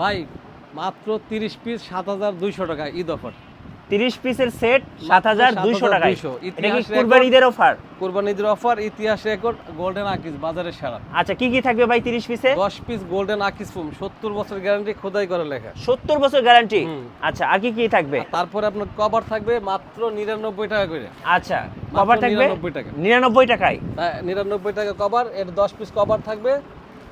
ভাই মাত্র তিরিশ পিস সাত হাজার দুইশো টাকা ঈদ অফার তিরিশ পিসের সেট সাত হাজার দুইশো টাকায়। 7,200 এটা কি কুরবান ঈদের অফার কোরবানি ঈদের অফার ইতিহাস রেকর্ড গোল্ডেন আকিস বাজারের সারা। আচ্ছা কি কি থাকবে ভাই তিরিশ পিসে দশ পিস গোল্ডেন আকিস ফুম সত্তর বছর গ্যারান্টি খোদাই করে লেখা। সত্তর বছর গ্যারান্টি আচ্ছা আর কি কি থাকবে? তারপরে আপনার কভার থাকবে মাত্র নিরানব্বই টাকা করে। আচ্ছা কভার থাকবে 99 টাকা। নিরানব্বই টাকায়? হ্যাঁ, নিরানব্বই টাকা কভার এর দশ পিস কভার থাকবে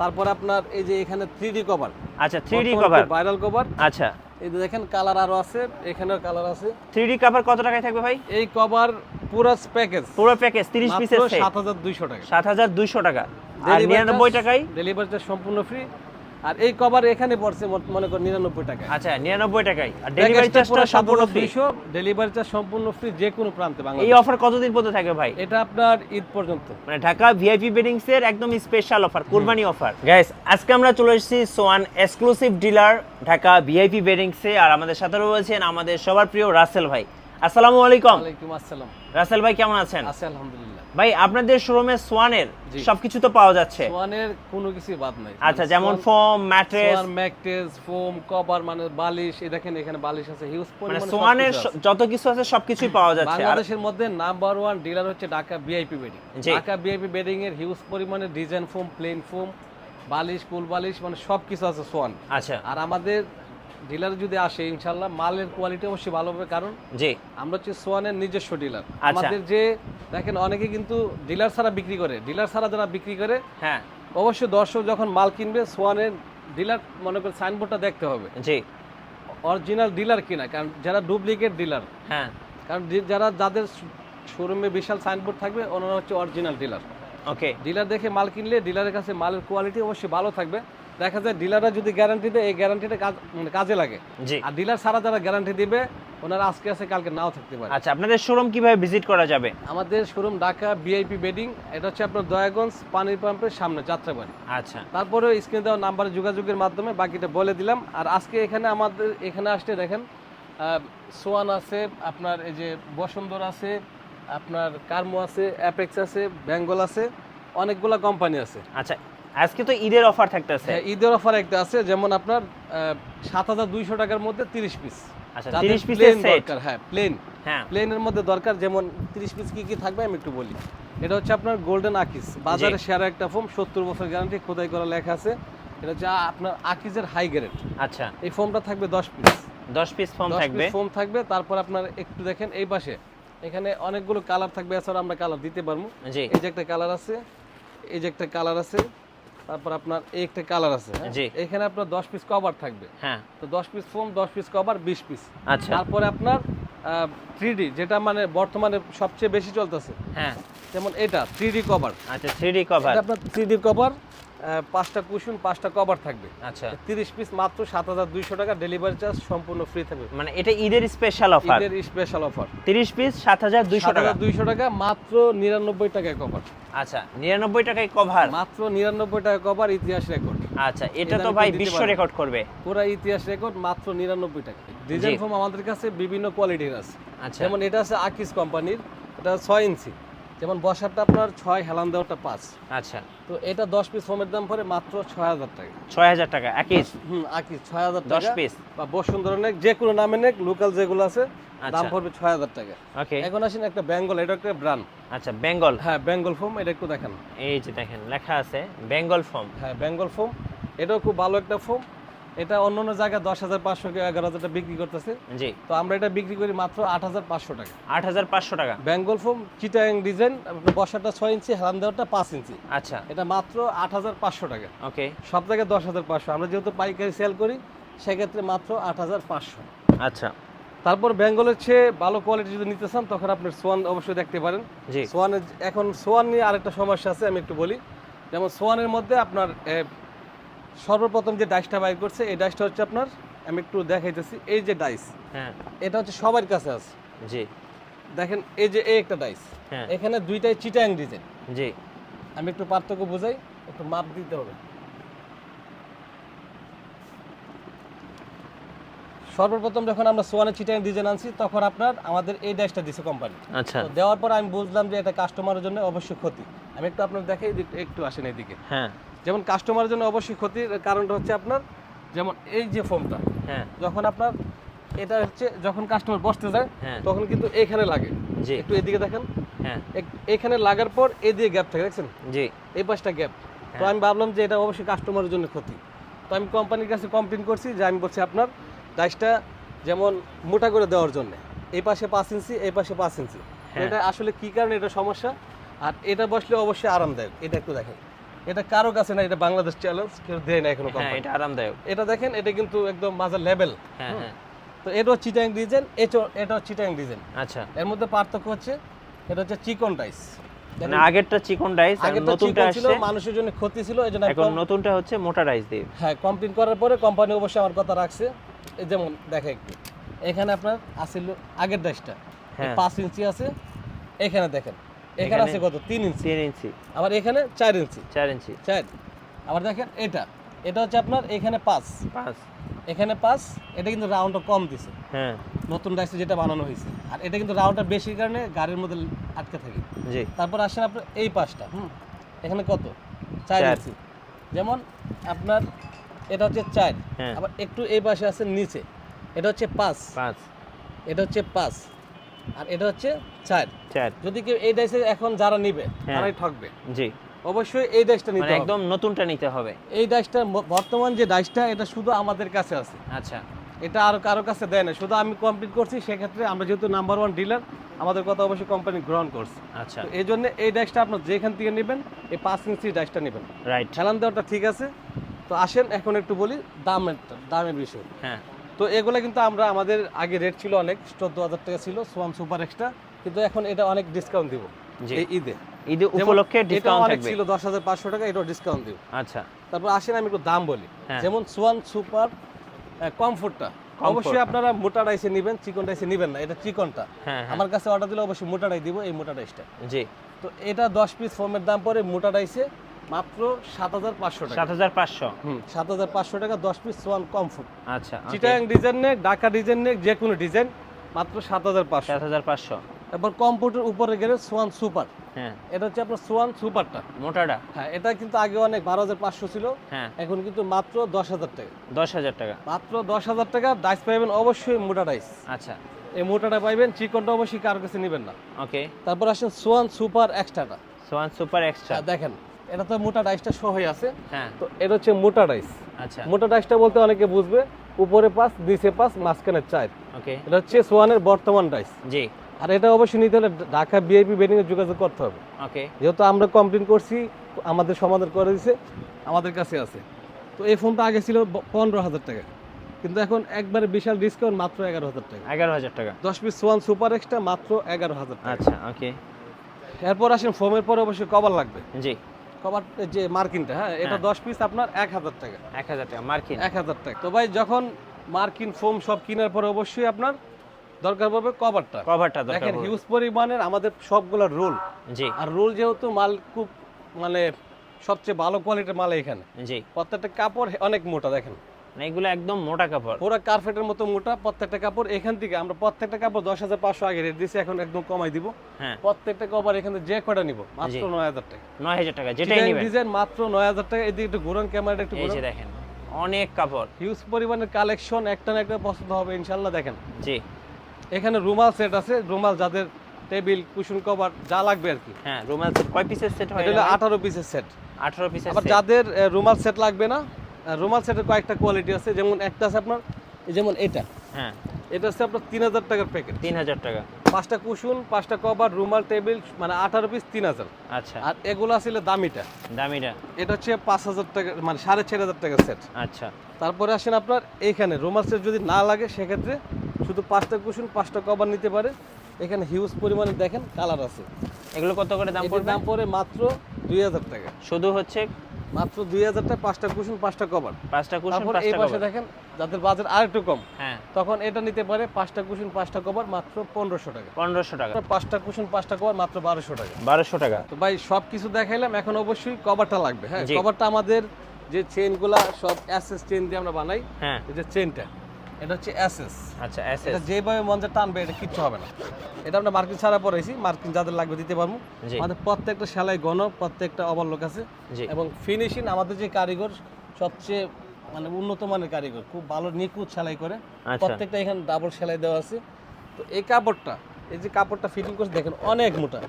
তারপরে আপনার এই যে এখানে থ্রি ডি কভার আচ্ছা three D cover viral cover আচ্ছা। এই যে দেখেন কালার আরও আছে এখানেও কালার আছে। থ্রি ডি কভার কত টাকায় থাকবে ভাই? এই কভার পুরো প্যাকেজ পুরো প্যাকেজ তিরিশ মাত্র পিসের সেট সাত হাজার দুইশো টাকা। সাত হাজার দুইশো টাকা। আর নিরানব্বই টাকায় ডেলিভারিটা সম্পূর্ণ ফ্রি আর এই কভার এখানে পড়ছে মনে- করেন নিরানব্বই টাকা আচ্ছা নিরানব্বই টাকায়। আর ডেলিভারি চার্জটা সম্পূর্ণ ফ্রি ডেলিভারি চার্জ সম্পূর্ণ ফ্রি যে কোনো প্রান্তে এই অফার কতদিন পর্যন্ত থাকবে ভাই? এটা আপনার ঈদ পর্যন্ত। মানে ঢাকা ভিআইপি বেডিংস এর একদম special offer Qurbani offer guys আজকে আমরা চলে এসেছি Swan exclusive dealer Dhaka VIP beddings এ। আর আমাদের সাথে রয়েছেন আমাদের সবার প্রিয় রাসেল ভাই। আসসালামু আলাইকুম। ওয়ালাইকুম আসসালাম। রাসেল ভাই কেমন আছেন? আছে আলহামদুলিল্লাহ। ভাই আপনাদের শোরুমে সোয়ানের। সবকিছু তো পাওয়া যাচ্ছে। সোয়ানের কোনো কিছু বাদ নাই। আচ্ছা যেমন foam mattress Swan mattress foam cover মানে বালিশ এই দেখেন এখানে বালিশ আছে হিউজ মানে পরিমাণে সোয়ানের সবকিছু আছে। স- যত কিছু আছে সবকিছুই পাওয়া যাচ্ছে। বাংলাদেশের মধ্যে নাম্বার ওয়ান ডিলার হচ্ছে ঢাকা বেডিং ঢাকা বেডিং এর হিউজ পরিমাণে ডিজাইন ফোম প্লেন ফোম বালিশ কুল বালিশ মানে সব কিছু আছে সোয়ান আচ্ছা। আর আমাদের ডিলার যদি আসে ইনশাল্লাহ মালের কোয়ালিটি অবশ্যই ভালো হবে কারণ জি। আমরা হচ্ছে সোয়ানের নিজস্ব ডিলার আচ্ছা। আমাদের যে দেখেন অনেকে কিন্তু ডিলার ছাড়া বিক্রি করে। ডিলার ছাড়া যারা বিক্রি করে হ্যাঁ। অবশ্যই দর্শক যখন মাল কিনবে সোয়ানের ডিলার মনে করে সাইনবোর্ডটা দেখতে হবে। জি। অরিজিনাল ডিলার কিনা কারণ যারা ডুপ্লিকেট ডিলার হ্যাঁ। কারণ যারা যাদের শোরুমে বিশাল সাইনবোর্ড থাকবে ওনারা হচ্ছে অরিজিনাল ডিলার। ওকে। ডিলার দেখে মাল কিনলে ডিলারের কাছে মালের কোয়ালিটি অবশ্যই ভালো থাকবে। দেখা যায় ডিলাররা যদি গ্যারান্টি দেয় এই গ্যারান্টিটা কাজ মানে কাজে লাগে। জি। আর ডিলার ছাড়া যারা গ্যারান্টি দিবে ওনারা আজকে আছে কালকে নাও থাকতে পারে। আচ্ছা আপনাদের শোরুম কীভাবে ভিজিট করা যাবে? আমাদের শোরুম ঢাকা বিআইপি বেডিং এটা হচ্ছে আপনার দয়াগঞ্জ পানির পাম্পের সামনে যাত্রাবাড়ি। আচ্ছা। তারপরে স্ক্রিনে দেওয়া নাম্বারে যোগাযোগের মাধ্যমে বাকিটা বলে দিলাম। আর আজকে এখানে আমাদের এখানে আসতে দেখেন সোয়ান আছে আপনার এই যে বসুন্ধর আছে আপনার কার্মো আছে অ্যাপেক্স আছে বেঙ্গল আছে অনেকগুলা কোম্পানি আছে। আচ্ছা আজকে তো ঈদের অফার থাকতেছে। হ্যাঁ, ঈদের অফার একটা আছে যেমন আপনার সাত হাজার দুইশো টাকার মধ্যে তিরিশ পিস আচ্ছা 30 পিসের সেট দরকার হ্যাঁ প্লেন হ্যাঁ। প্লেনের মধ্যে দরকার যেমন তিরিশ পিস কি কি থাকবে আমি একটু বলি। এটা হচ্ছে আপনার গোল্ডেন আকিস বাজারে সেরা একটা ফোম সত্তর বছর গ্যারান্টি খোদাই করা লেখা আছে। এটা হচ্ছে আপনার আকিজের হাই গ্রেড আচ্ছা। এই ফোমটা থাকবে দশ পিস 10 পিস দশ থাকবে? ফোম থাকবে তারপর আপনার একটু দেখেন এই পাশে। এখানে অনেকগুলো কালার থাকবে এছাড়া আমরা কালার দিতে পারব। জি। এই যে একটা কালার আছে এই যে একটা কালার আছে। তারপর আপনার এই একটা কালার আছে হ্যাঁ? জি। এখানে আপনার দশ পিস কভার থাকবে। হ্যাঁ। তো দশ পিস ফোম দশ পিস কভার বিশ পিস আচ্ছা। তারপরে আপনার থ্রি ডি যেটা মানে বর্তমানে সবচেয়ে বেশি চলতেছে। হ্যাঁ। যেমন এটা থ্রি ডি কভার আচ্ছা 3D কভার এটা আপনার থ্রি ডি কভার পাঁচটা কুশন পাঁচটা কভার থাকবে। আচ্ছা। তিরিশ পিস মাত্র সাত হাজার দুইশো টাকা ডেলিভারি চার্জ সম্পূর্ণ ফ্রি থাকবে। মানে এটা ঈদের স্পেশাল অফার ঈদের স্পেশাল অফার 30 পিস 7200 টাকা? দুইশো টাকা মাত্র নিরানব্বই টাকায় কভার আচ্ছা 99 টাকায় কভার মাত্র নিরানব্বই টাকা কভার ইতিহাস রেকর্ড আচ্ছা এটা তো ভাই বিশ্ব রেকর্ড করবে। পুরা ইতিহাস রেকর্ড মাত্র নিরানব্বই টাকা ডিজাইন। ফোম আমাদের কাছে বিভিন্ন কোয়ালিটির আছে। আচ্ছা। যেমন এটা আছে আকিস কোম্পানির এটা ছয় ইঞ্চি। যেমন বসারটা আপনার ছয় হেলান দেওয়াটা পাঁচ। আচ্ছা। তো এটা দশ পিস ফোমের দাম পড়ে মাত্র ছয় হাজার টাকা। 6000 টাকা একই হুম আকিস ছয় হাজার দশ পিস বা বসুন্ধরা নেক যে কোনো নামে নেক লোকাল যেগুলো আছে দাম আচ্ছা পড়বে ছয় হাজার টাকা। ওকে এখন আসেন একটা বেঙ্গল এটা একটা ব্র্যান্ড আচ্ছা বেঙ্গল হ্যাঁ বেঙ্গল ফোম এটা একটু দেখেন। এই যে দেখেন লেখা আছে বেঙ্গল ফর্ম হ্যাঁ বেঙ্গল ফোম এটাও খুব ভালো একটা ফোম এটা অন্য অন্য জায়গায় দশ হাজার পাঁচশো কি এগারো হাজার টাকা বিক্রি করতেছে। জি। তো আমরা এটা বিক্রি করি মাত্র আট হাজার পাঁচশো টাকা। 8500 টাকা। বেঙ্গল ফোম চিটাং ডিজাইন বসাটা ছয় ইঞ্চি হেলান দেওয়াটা পাঁচ ইঞ্চি। আচ্ছা। এটা মাত্র আট হাজার পাঁচশো টাকা। ওকে। সব জায়গায় দশ হাজার পাঁচশো। আমরা যেহেতু পাইকারি সেল করি সেক্ষেত্রে মাত্র আট হাজার পাঁচশো। আচ্ছা। তারপর বেঙ্গলের চেয়ে ভালো কোয়ালিটি যদি নিতে চান তখন আপনি সোয়ান অবশ্যই দেখতে পারেন। সোয়ানের এখন সোয়ান নিয়ে আরেকটা সমস্যা আছে আমি একটু বলি। যেমন সোয়ানের মধ্যে আপনার সর্বপ্রথম যে ডাইসটা বাইর করছে এই ডাইসটা হচ্ছে আপনার আমি একটু দেখাইতেছি এই যে ডাইস হ্যাঁ। এটা হচ্ছে সবার কাছে আছে। জি। দেখেন এই যে এই একটা ডাইস হ্যাঁ। এখানে দুইটাই চিটাং ডিজাইন। জি। আমি একটু পার্থক্য বোঝাই একটু মাপ দিতে হবে। সর্বপ্রথম যখন আমরা সোয়ানের চিটাং ডিজাইন আনছি তখন আপনার আমাদের এই ডাইসটা দিছে কোম্পানি আচ্ছা। দেওয়ার পর আমি বুঝলাম যে এটা কাস্টমারের জন্য অবশ্যই ক্ষতি। আমি একটু আপনার দেখাই একটু আসেন এদিকে। হ্যাঁ। যেমন কাস্টমারের জন্য অবশ্যই ক্ষতির কারণটা হচ্ছে আপনার যেমন এই যে ফোমটা হ্যাঁ। যখন আপনার এটা হচ্ছে যখন কাস্টমার বসতে যায় হ্যাঁ। তখন কিন্তু এখানে লাগে। জি। একটু এদিকে দেখেন। হ্যাঁ। এখানে লাগার পর এদিকে গ্যাপ থাকে দেখছেন? জি। এই পাশটা গ্যাপ তো হ্যাঁ। আমি ভাবলাম যে এটা অবশ্যই কাস্টমারের জন্য ক্ষতি। তো আমি কোম্পানির কাছে কমপ্লেন করছি যে আমি বলছি আপনার ডাইসটা যেমন মোটা করে দেওয়ার জন্য এই পাশে পাঁচ ইঞ্চি এই পাশে পাঁচ ইঞ্চি। হ্যাঁ। এটা আসলে কি কারণে এটা সমস্যা? আর এটা বসলে অবশ্যই আরামদায়ক। এটা একটু দেখেন। এটা কারও কাছে না এটা বাংলাদেশ চ্যালেঞ্জ কেউ দেয় না এখনও হ্যাঁ কোম্পানি এটা আরামদায়ক। এটা দেখেন এটা কিন্তু একদম মাঝার লেভেল হ্যাঁ হ্যাঁ। তো এটাও চিটাং ডিজাইন এটাও চিটাং ডিজাইন আচ্ছা। এর মধ্যে পার্থক্য হচ্ছে এটা হচ্ছে চিকন টাইস মানে আগেরটা চিকন ডাইস আর নতুনটা ছিল মানুষের জন্য ক্ষতি ছিল এই জন্য আমি এখন নতুনটা হচ্ছে মোটা ডাইস দিয়ে। হ্যাঁ কমপ্লেন করার পরে কোম্পানি অবশ্যই আমার কথা রাখছে। এই যেমন দেখে একটু। এখানে আপনার আসিল আগের ডাইসটা হ্যাঁ। পাঁচ ইঞ্চি আছে। এখানে দেখেন এখানে আছে কত? তিন ইঞ্চি। তিন ইঞ্চি। আবার এখানে চার ইঞ্চি। চার ইঞ্চি। চার। আবার দেখেন এটা। এটা হচ্ছে আপনার এখানে পাঁচ। পাঁচ। এখানে পাঁচ এটা কিন্তু রাউন্ডটা কম দিছে। হ্যাঁ। নতুন ডাইসে যেটা বানানো হয়েছে। আর এটা কিন্তু রাউন্ডটা বেশি কারণে গাড়ির মধ্যে আটকে থাকে। জি। তারপর আসেন আপনার এই পাশটা হুম? এখানে কত? চার চার। ইঞ্চি। যেমন আপনার এটা হচ্ছে চার। হ্যাঁ। আবার একটু এই পাশে আছে নিচে। এটা হচ্ছে পাঁচ। পাঁচ। এটা হচ্ছে পাঁচ। আর এটা হচ্ছে চার। চার। যদি কেউ এই ডাইসে এখন যারা নিবে হ্যাঁ। তারাই ঠকবে। জি। অবশ্যই এই ডাইসটা নিতে মানে একদম নতুনটা নিতে হবে। এই ডাইসটা বর্তমান যে ডাইসটা এটা শুধু আমাদের কাছে আছে। আচ্ছা। এটা আর কারও কাছে দেয় না। শুধু আমি কমপ্লিট করছি সেক্ষেত্রে আমরা যেহেতু নাম্বার ওয়ান ডিলার আমাদের কথা অবশ্যই কোম্পানি গ্রহণ করছে। আচ্ছা। এই জন্য এই ডাইসটা আপনার যেখান থেকে নেবেন এই পাঁচ ইঞ্চি ডাইসটা নেবেন। রাইট হেলান দেওয়াটা ঠিক আছে। তো আসেন এখন একটু বলি দামের দামের বিষয়। হ্যাঁ। তো এগুলো কিন্তু আমরা আমাদের আগে রেট ছিল অনেক চোদ্দ হাজার টাকা ছিল সোয়ান সুপার এক্সট্রা কিন্তু এখন এটা অনেক ডিসকাউন্ট দিব এই ঈদে। ঈদে উপলক্ষে ডিসকাউন্ট থাকবে। ছিল দশ হাজার পাঁচশো টাকা এটাও ডিসকাউন্ট দিব। আচ্ছা। তারপর আসেন আমি একটু দাম বলি। হ্যাঁ। যেমন সোয়ান সুপার কমফোর্টটা অবশ্যই আপনারা মোটা ডাইসে নেবেন চিকন ডাইসে নেবেন না এটা চিকনটা। হ্যাঁ হ্যাঁ। আমার কাছে অর্ডার দিলে অবশ্যই মোটা ডাই দিব এই মোটা ডাইসটা জি। তো এটা দশ পিস ফোমের দাম পড়ে মোটা ডাইসে মাত্র সাত হাজার পাঁচশো সাত হাজার পাঁচশো? সাত হাজার পাঁচশো টাকা দশ পিস কমফোর্ট। আচ্ছা চিটাং ডিজাইন নেক ঢাকা ডিজাইন নেক যে কোনো ডিজাইন মাত্র সাত হাজার পাঁচশো। সাত হাজার পাঁচশো। কম্পিউটার উপরে গেলে সোয়ান সুপার। হ্যাঁ। এটা হচ্ছে আপনার সোয়ান সুপারটা। মোটাটা? হ্যাঁ এটা কিন্তু আগে অনেক বারো হাজার পাঁচশো ছিল। হ্যাঁ। এখন কিন্তু মাত্র দশ হাজার টাকা। দশ হাজার টাকা। মাত্র দশ হাজার টাকা ডাইস পাইবেন অবশ্যই মোটা ডাইস আচ্ছা। এই মোটাটা পাইবেন চিকনটা অবশ্যই কার কাছে নেবেন না। ওকে তারপর আসেন সোয়ান সুপার এক্সট্রাটা সোয়ান সুপার এক্সট্রা দেখেন। এটা তো মোটা ডাইসটা সহই আছে। হ্যাঁ। তো এটা হচ্ছে মোটা ডাইস আচ্ছা। মোটা ডাইসটা বলতে অনেকে বুঝবে উপরে পাঁচ নিচে পাঁচ মাঝখানে চার। ওকে এটা হচ্ছে সোয়ানের বর্তমান ডাইস জি। আর এটা অবশ্যই নিতে হলে ঢাকা বিআইপি বেডিং এ যোগাযোগ করতে হবে। ওকে যেহেতু আমরা কমপ্লেন করছি আমাদের সমাধান করে আমাদের কাছে আছে। তো এই ফোনটা আগে ছিল পনেরো হাজার টাকা। কিন্তু এখন একবারে বিশাল ডিসকাউন্ট মাত্র এগারো হাজার টাকা। এগারো হাজার টাকা। দশ পিস সোয়ান সুপার এক্সট্রা মাত্র এগারো হাজার টাকা। আচ্ছা ওকে এরপর আসেন ফোমের পরে অবশ্যই কভার লাগবে। জি। কভার যে মার্কিনটা হ্যাঁ এটা হ্যাঁ। দশ পিস আপনার এক হাজার টাকা। এক হাজার টাকা মার্কিন। এক হাজার টাকা। তো ভাই যখন মার্কিন ফোম সব কেনার পরে অবশ্যই আপনার দরকার পড়বে কভারটা কভারটা দেখেন হিউজ পরিমাণের আমাদের সবগুলো রোল জি। আর রোল যেহেতু মাল খুব মানে সবচেয়ে ভালো কোয়ালিটির মাল এখানে। জি। প্রত্যেকটা কাপড় অনেক মোটা দেখেন। মানে এগুলো একদম মোটা কাপড়। পুরো কার্পেটের মতো মোটা প্রত্যেকটা কাপড়। এখান থেকে আমরা প্রত্যেকটা কাপড় দশ হাজার পাঁচশো আগে রেট দিয়েছি এখন একদম কমাই দিব। হ্যাঁ। প্রত্যেকটা কভার এখান থেকে যে কটা নিব? মাত্র নয় হাজার টাকা। নয় হাজার টাকা যেটাই নেবেন। ডিজাইন মাত্র নয় হাজার টাকা। এদিকে একটু ঘুরান ক্যামেরাটা একটু ঘুরান। দেখেন অনেক কাপড়। হিউজ পরিমাণের কালেকশন একটা না একটা পছন্দ হবে ইনশাল্লাহ দেখেন। জি। এখানে রুমাল সেট আছে রুমাল যাদের টেবিল কুশন কভার যা লাগবে আর কি। হ্যাঁ রুমাল সেট কয় পিসের সেট হয় এটা হলো আঠারো পিসের সেট আঠারো পিসের আবার যাদের রুমাল সেট লাগবে না রুমাল সেটের কয়েকটা কোয়ালিটি আছে যেমন একটা আছে আপনার যেমন এটা। হ্যাঁ। এটা হচ্ছে আপনার তিন হাজার টাকার প্যাকেট তিন হাজার টাকা। পাঁচটা কুশন পাঁচটা কভার রুমাল টেবিল মানে আঠারো পিস তিন হাজার। আচ্ছা। আর এগুলো আসলে দামিটা। দামিটা। এটা হচ্ছে পাঁচ হাজার টাকা মানে সাড়ে চার হাজার টাকার সেট আচ্ছা। তারপরে আসেন আপনার এইখানে রুমাল সেট যদি না লাগে সেক্ষেত্রে শুধু পাঁচটা কুশন পাঁচটা কভার নিতে পারে। এখানে হিউজ পরিমাণে দেখেন কালার আছে। এগুলো কত করে দাম পড়বে? দাম পড়ে মাত্র দুই হাজার টাকা। শুধু হচ্ছে মাত্র দুই হাজার টাকা পাঁচটা কুশন পাঁচটা কভার পাঁচটা কুশন তারপর এই পাশে দেখেন যাদের বাজার আর একটু কম হ্যাঁ। তখন এটা নিতে পারে পাঁচটা কুশন পাঁচটা কভার মাত্র পনেরোশো টাকা। পনেরোশো টাকা। পাঁচটা কুশন পাঁচটা কভার মাত্র বারোশো টাকা। বারোশো টাকা। তো ভাই সব কিছু দেখাইলাম এখন অবশ্যই কভারটা লাগবে হ্যাঁ? কভারটা আমাদের যে চেনগুলা সব অ্যাসেস চেন দিয়ে আমরা বানাই হ্যাঁ। এই যে চেনটা এটা হচ্ছে অ্যাসেস আচ্ছা এস এটা যেভাবে মঞ্জে টানবে এটা কিচ্ছু হবে না। এটা আমরা মার্কিন ছাড়া পরেছি মার্কিন যাদের লাগবে দিতে পারব। আমাদের প্রত্যেকটা সেলাই গণ প্রত্যেকটা অবলোক আছে। এবং ফিনিশিং আমাদের যে কারিগর সবচেয়ে মানে উন্নত মানের কারিগর খুব ভালো নিখুঁত সেলাই করে। আচ্ছা। প্রত্যেকটা এখানে ডাবল সেলাই দেওয়া আছে। তো এই কাপড়টা এই যে কাপড়টা ফিটিং করছে দেখেন অনেক মোটা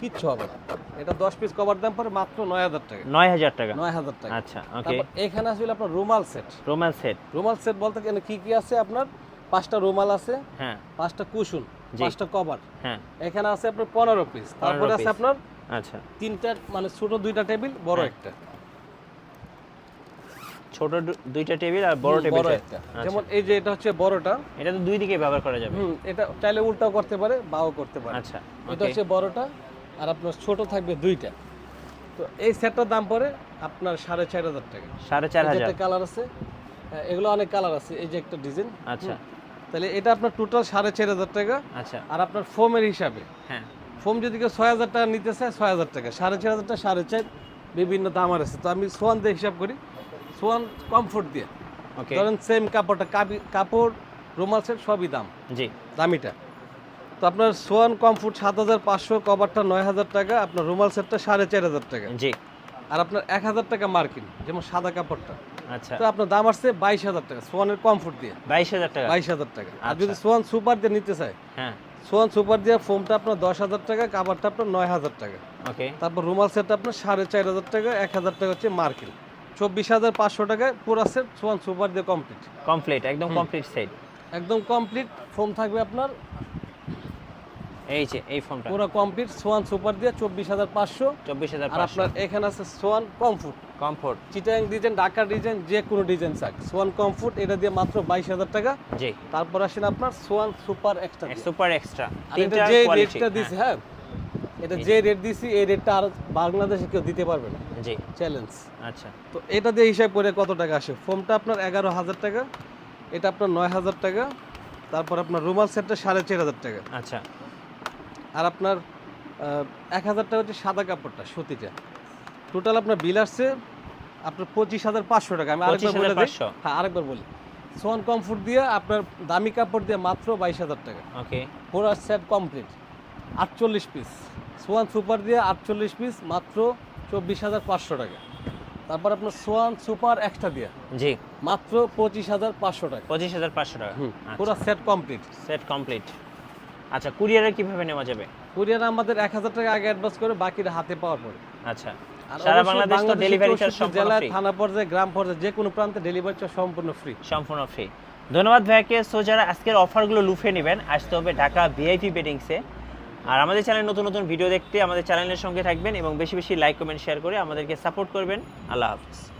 কিচ্ছু হবে না। এটা দশ পিস কভার দাম পরে মাত্র নয় হাজার টাকা। নয় হাজার টাকা। নয় হাজার টাকা। আচ্ছা ওকে তারপর এখানে আসলে আপনার রুমাল সেট রোমান সেট রুমাল সেট বলতে গেলে কি কি আছে আপনার? পাঁচটা রুমাল আছে হ্যাঁ। পাঁচটা কুশন পাঁচটা কভার হ্যাঁ। এখানে আছে আপনার পনেরো পিস তারপরে আছে আপনার আচ্ছা। তিনটা মানে ছোট দুইটা টেবিল বড় হ্যাঁ। একটা। ছোট দুইটা টেবিল আর বড় টেবিল একটা। যেমন এই যে এটা হচ্ছে বড়টা। এটা তো দুই দিকে ব্যবহার করা যাবে। এটা চাইলে উল্টাও করতে পারে বাও করতে পারে। আচ্ছা এটা হচ্ছে বড়টা। আর আপনার ছোট থাকবে দুইটা। তো এই সেটটার দাম পড়ে আপনার সাড়ে চার হাজার টাকা। সাড়ে চার হাজার। কালার আছে এগুলো অনেক কালার আছে এই যে একটা ডিজাইন। আচ্ছা। তাহলে এটা আপনার টোটাল সাড়ে চার হাজার টাকা। আচ্ছা। আর আপনার ফোমের হিসাবে। হ্যাঁ। ফোম যদি কেউ ছয় হাজার টাকা নিতে চায় ছয় হাজার টাকা। সাড়ে চার হাজার টাকা সাড়ে চার বিভিন্ন দাম আর আছে। তো আমি সোয়ান দিয়ে হিসাব করি। সোয়ান কমফোর্ট দিয়ে। ওকে ধরেন সেম কাপড়টা কাপড় রুমাল সেট সবই দাম। জি। দামিটা। তো আপনার সোয়ান কমফোর্ট সাত হাজার পাঁচশো কভারটা নয় হাজার টাকা আপনার রুমাল সেটটা সাড়ে চার হাজার টাকা। জি। আর আপনার এক হাজার টাকা মার্কিন যেমন সাদা কাপড়টা। আচ্ছা। তো আপনার দাম আসছে বাইশ হাজার টাকা সোয়ানের কমফোর্ট দিয়ে। বাইশ হাজার টাকা? বাইশ হাজার টাকা। আর আচ্ছা। যদি সোয়ান সুপার দিয়ে নিতে চায় হ্যাঁ। সোয়ান সুপার দিয়ে ফোমটা আপনার দশ হাজার টাকা কাভারটা আপনার নয় হাজার টাকা। ওকে। তারপর রুমাল সেট আপনার সাড়ে চার হাজার টাকা এক হাজার টাকা হচ্ছে মার্কিন। চব্বিশ হাজার পাঁচশো টাকায় পুরো সেট সোয়ান সুপার দিয়ে কমপ্লিট। কমপ্লিট একদম কমপ্লিট সেট। একদম কমপ্লিট ফোম থাকবে আপনার এই যে এই ফর্মটা পুরো কমপ্লিট সোয়ান সুপার দিয়ে চব্বিশ হাজার পাঁচশো। চব্বিশ হাজার আর আপনার এখানে আছে Swan comfort comfort Chittagong design Dhaka design যে কোনো ডিজাইন চাক। সোয়ান কমফুট এটা দিয়ে মাত্র বাইশ হাজার টাকা। জি। তারপর আসেন আপনার Swan super extra super extra এটা যে রেটটা দিছি হ্যাঁ? এটা যে রেট দিছি এই রেটটা আর বাংলাদেশে কেউ দিতে পারবে না। জি। চ্যালেঞ্জ আচ্ছা। তো এটা দিয়ে হিসাব করে কত টাকা আসে? ফোমটা আপনার এগারো হাজার টাকা এটা আপনার নয় হাজার টাকা তারপর আপনার রুমাল সেটটা সাড়ে চার হাজার টাকা। আচ্ছা। আর আপনার এক হাজার টাকা হচ্ছে সাদা কাপড়টা সুতিটা টোটাল আপনার বিল আসছে আপনার পঁচিশ হাজার পাঁচশো টাকা। আমি আরেকবার বলে দিই। হ্যাঁ আরেকবার বলি। সোয়ান কমফোর্ট দিয়ে আপনার দামি কাপড় দিয়ে মাত্র বাইশ হাজার টাকা। ওকে পুরো সেট কমপ্লিট আটচল্লিশ পিস সোয়ান সুপার দিয়ে আটচল্লিশ পিস মাত্র চব্বিশ হাজার পাঁচশো টাকা। তারপর আপনার সোয়ান সুপার এক্সট্রা দিয়ে জি। মাত্র পঁচিশ হাজার পাঁচশো টাকা। পঁচিশ হাজার পাঁচশো টাকা। হুম। পুরো সেট কমপ্লিট সেট কমপ্লিট আচ্ছা কুরিয়ারে কীভাবে নেওয়া যাবে? কুরিয়ার আমাদের এক হাজার টাকা আগে অ্যাডভান্স করে বাকিটা হাতে পাওয়ার পরে। আচ্ছা। সারা বাংলাদেশ তো ডেলিভারি চার্জ সম্পূর্ণ ফ্রি থানা পর্যায়ে গ্রাম পর্যায়ে যে কোনো প্রান্তে ডেলিভারি চার্জ সম্পূর্ণ ফ্রি সম্পূর্ণ ফ্রি ধন্যবাদ ভাইয়াকে। সো যারা আজকের অফারগুলো লুফে নেবেন আসতে হবে ঢাকা ভিআইপি বেডিংসে আর আমাদের চ্যানেলে নতুন নতুন ভিডিও দেখতে আমাদের চ্যানেলের সঙ্গে থাকবেন এবং বেশি বেশি লাইক কমেন্ট শেয়ার করে আমাদেরকে সাপোর্ট করবেন। আল্লাহ হাফিজ।